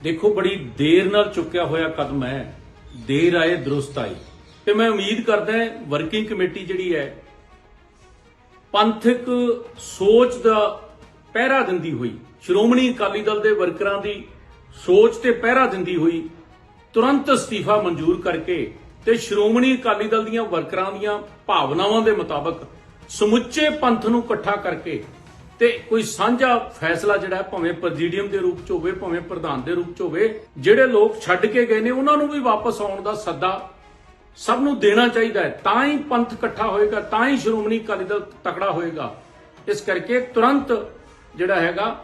ਦੇਖੋ, ਬੜੀ ਦੇਰ ਨਾਲ ਚੁੱਕਿਆ ਹੋਇਆ ਕਦਮ ਹੈ। ਦੇਰ ਆਏ, ਦਰੁਸਤ ਆਏ। ਤੇ ਮੈਂ ਉਮੀਦ ਕਰਦਾ ਹਾਂ ਵਰਕਿੰਗ ਕਮੇਟੀ ਜਿਹੜੀ ਹੈ, ਪੰਥਕ ਸੋਚ ਦਾ ਪਹਿਰਾ ਦਿੰਦੀ ਹੋਈ, ਸ਼੍ਰੋਮਣੀ ਅਕਾਲੀ ਦਲ ਦੇ ਵਰਕਰਾਂ ਦੀ ਸੋਚ ਤੇ ਪਹਿਰਾ ਦਿੰਦੀ ਹੋਈ, ਤੁਰੰਤ ਅਸਤੀਫਾ ਮਨਜ਼ੂਰ ਕਰਕੇ ਤੇ ਸ਼੍ਰੋਮਣੀ ਅਕਾਲੀ ਦਲ ਦੀਆਂ ਵਰਕਰਾਂ ਦੀਆਂ ਭਾਵਨਾਵਾਂ ਦੇ ਮੁਤਾਬਕ ਸਮੁੱਚੇ ਪੰਥ ਨੂੰ ਇਕੱਠਾ ਕਰਕੇ ਤੇ ਕੋਈ ਸਾਂਝਾ ਫੈਸਲਾ ਜਿਹੜਾ ਹੈ, ਭਾਵੇਂ ਪ੍ਰੈਜ਼ੀਡੀਅਮ ਦੇ ਰੂਪ ਚ ਹੋਵੇ ਭਾਵੇਂ ਪ੍ਰਧਾਨ ਦੇ ਰੂਪ ਚ ਹੋਵੇ ਜਿਹੜੇ ਲੋਕ ਛੱਡ ਕੇ ਗਏ ਨੇ ਉਹਨਾਂ ਨੂੰ ਵੀ ਵਾਪਸ ਆਉਣ ਦਾ ਸੱਦਾ ਸਭ ਨੂੰ ਦੇਣਾ ਚਾਹੀਦਾ ਹੈ। ਤਾਂ ਹੀ ਪੰਥ ਇਕੱਠਾ ਹੋਏਗਾ ਤਾਂ ਹੀ ਸ਼੍ਰੋਮਣੀ ਅਕਾਲੀ ਦਲ ਤਕੜਾ ਹੋਏਗਾ। ਇਸ ਕਰਕੇ ਤੁਰੰਤ ਜਿਹੜਾ ਹੈਗਾ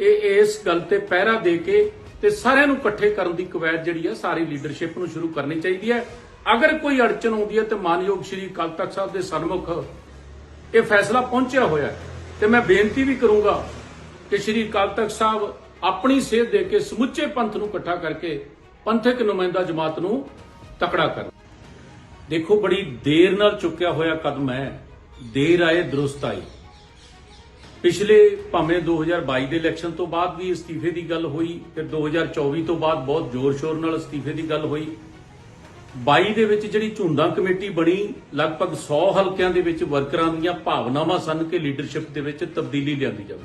ਇਹ ਇਸ ਗੱਲ ਤੇ ਪਹਿਰਾ ਦੇ ਕੇ ਤੇ ਸਾਰਿਆਂ ਨੂੰ ਇਕੱਠੇ ਕਰਨ ਦੀ ਕਵਾਇਦ ਜਿਹੜੀ ਹੈ ਸਾਰੀ ਲੀਡਰਸ਼ਿਪ ਨੂੰ ਸ਼ੁਰੂ ਕਰਨੀ ਚਾਹੀਦੀ ਹੈ। ਅਗਰ ਕੋਈ ਅੜਚਨ ਆਉਂਦੀ ਹੈ ਤੇ ਮਾਨਯੋਗ ਸ਼੍ਰੀ ਅਕਾਲ ਤਖਤ ਸਾਹਿਬ ਦੇ ਸਨਮੁਖ ਇਹ ਫੈਸਲਾ ਪਹੁੰਚਿਆ ਹੋਇਆ ਹੈ। ਤੇ ਮੈਂ ਬੇਨਤੀ ਵੀ ਕਰੂੰਗਾ ਕਿ ਸ਼੍ਰੀ ਅਕਾਲ ਤਖਤ ਸਾਹਿਬ ਆਪਣੀ ਸੇਧ ਦੇ ਕੇ ਸਮੁੱਚੇ ਪੰਥ ਨੂੰ ਇਕੱਠਾ ਕਰਕੇ ਪੰਥਕ ਨੁਮਾਇੰਦਾ ਜਮਾਤ ਨੂੰ ਤਕੜਾ ਕਰਨ। ਦੇਖੋ, ਬੜੀ ਦੇਰ ਨਾਲ ਚੁੱਕਿਆ ਹੋਇਆ ਕਦਮ ਹੈ। ਦੇਰ ਆਏ, ਦਰੁਸਤ ਆਈ ਪਿਛਲੇ ਭਾਵੇਂ 2022 ਦੇ ਇਲੈਕਸ਼ਨ ਤੋਂ ਬਾਅਦ ਵੀ ਅਸਤੀਫੇ ਦੀ ਗੱਲ ਹੋਈ ਫਿਰ 2024 ਤੋਂ ਬਾਅਦ ਬਹੁਤ ਜ਼ੋਰ-ਸ਼ੋਰ ਨਾਲ ਅਸਤੀਫੇ ਦੀ ਗੱਲ ਹੋਈ। 22 ਦੇ ਵਿੱਚ ਜਿਹੜੀ ਝੁੰਡਾ ਕਮੇਟੀ ਬਣੀ, ਲਗਭਗ 100 ਹਲਕਿਆਂ ਦੇ ਵਿੱਚ ਵਰਕਰਾਂ ਦੀਆਂ ਭਾਵਨਾਵਾਂ ਸਨ ਕਿ ਲੀਡਰਸ਼ਿਪ ਦੇ ਵਿੱਚ ਤਬਦੀਲੀ ਲਿਆਂਦੀ ਜਾਵੇ।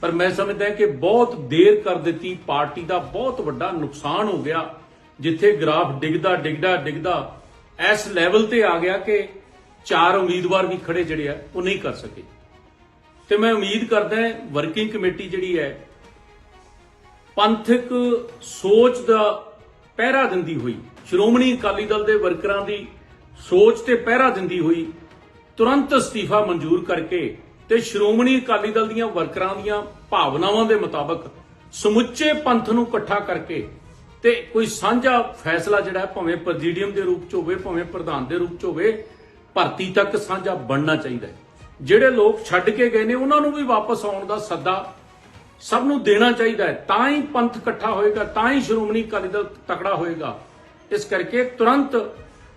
ਪਰ ਮੈਂ ਸਮਝਦਾ ਕਿ ਬਹੁਤ ਦੇਰ ਕਰ ਦਿੱਤੀ, ਪਾਰਟੀ ਦਾ ਬਹੁਤ ਵੱਡਾ ਨੁਕਸਾਨ ਹੋ ਗਿਆ, ਜਿੱਥੇ ਗ੍ਰਾਫ ਡਿੱਗਦਾ ਡਿੱਗਦਾ ਡਿੱਗਦਾ, ਇਸ ਲੈਵਲ ਤੇ ਆ ਗਿਆ ਕਿ ਚਾਰ ਉਮੀਦਵਾਰ ਵੀ ਖੜੇ ਜਿਹੜੇ ਆ, ਉਹ ਨਹੀਂ ਕਰ ਸਕੇ। ਤੇ ਮੈਂ ਉਮੀਦ ਕਰਦਾ ਹਾਂ ਵਰਕਿੰਗ ਕਮੇਟੀ ਜਿਹੜੀ ਹੈ, ਪੰਥਕ ਸੋਚ ਦਾ ਪਹਿਰਾ ਦਿੰਦੀ ਹੋਈ ਸ਼੍ਰੋਮਣੀ ਅਕਾਲੀ ਦਲ ਦੇ ਵਰਕਰਾਂ ਦੀ ਸੋਚ ਤੇ ਪਹਿਰਾ ਦਿੰਦੀ ਹੋਈ ਤੁਰੰਤ ਅਸਤੀਫਾ ਮਨਜ਼ੂਰ ਕਰਕੇ ਤੇ ਸ਼੍ਰੋਮਣੀ ਅਕਾਲੀ ਦਲ ਦੀਆਂ ਵਰਕਰਾਂ ਦੀਆਂ ਭਾਵਨਾਵਾਂ ਦੇ ਮੁਤਾਬਕ ਸਮੁੱਚੇ ਪੰਥ ਨੂੰ ਇਕੱਠਾ ਕਰਕੇ ਤੇ ਕੋਈ ਸਾਂਝਾ ਫੈਸਲਾ ਜਿਹੜਾ ਭਾਵੇਂ ਪ੍ਰੈਜ਼ੀਡੀਅਮ ਦੇ ਰੂਪ ਚ ਹੋਵੇ, ਭਾਵੇਂ ਪ੍ਰਧਾਨ ਦੇ ਰੂਪ ਚ ਹੋਵੇ, ਭਰਤੀ ਤੱਕ ਸਾਂਝਾ ਬਣਨਾ ਚਾਹੀਦਾ ਹੈ। ਜਿਹੜੇ ਲੋਕ ਛੱਡ ਕੇ ਗਏ ਨੇ, ਉਹਨਾਂ ਨੂੰ ਵੀ ਵਾਪਸ ਆਉਣ ਦਾ ਸੱਦਾ ਸਭ ਨੂੰ ਦੇਣਾ ਚਾਹੀਦਾ ਹੈ। ਤਾਂ ਹੀ ਪੰਥ ਇਕੱਠਾ ਹੋਏਗਾ, ਤਾਂ ਹੀ ਸ਼੍ਰੋਮਣੀ ਅਕਾਲੀ ਦਲ ਤਕੜਾ ਹੋਏਗਾ। ਇਸ ਕਰਕੇ ਤੁਰੰਤ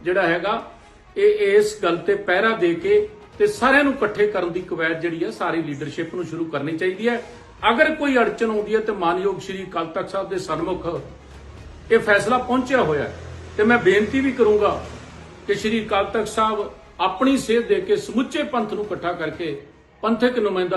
ਜਿਹੜਾ ਹੈਗਾ, ਇਹ ਇਸ ਗੱਲ ਤੇ ਪਹਿਰਾ ਦੇ ਕੇ ਤੇ ਸਾਰਿਆਂ ਨੂੰ ਇਕੱਠੇ ਕਰਨ ਦੀ ਕਵਾਇਦ ਜਿਹੜੀ ਹੈ ਸਾਰੀ ਲੀਡਰਸ਼ਿਪ ਨੂੰ ਸ਼ੁਰੂ ਕਰਨੀ ਚਾਹੀਦੀ ਹੈ। ਅਗਰ ਕੋਈ ਅੜਚਨ ਆਉਂਦੀ ਹੈ ਤੇ ਮਾਨਯੋਗ ਸ਼੍ਰੀ ਅਕਾਲ ਤਖਤ ਸਾਹਿਬ ਦੇ ਸਨਮੁਖ ਇਹ ਫੈਸਲਾ ਪਹੁੰਚਿਆ ਹੋਇਆ ਹੈ ਤੇ ਮੈਂ ਬੇਨਤੀ ਵੀ ਕਰੂੰਗਾ ਕਿ ਸ਼੍ਰੀ ਅਕਾਲ ਤਖਤ ਸਾਹਿਬ ਆਪਣੀ ਸੇਧ ਦੇ ਕੇ ਸਮੁੱਚੇ ਪੰਥ ਨੂੰ ਇਕੱਠਾ ਕਰਕੇ ਪੰਥਕ ਨੁਮਾਇੰਦਾ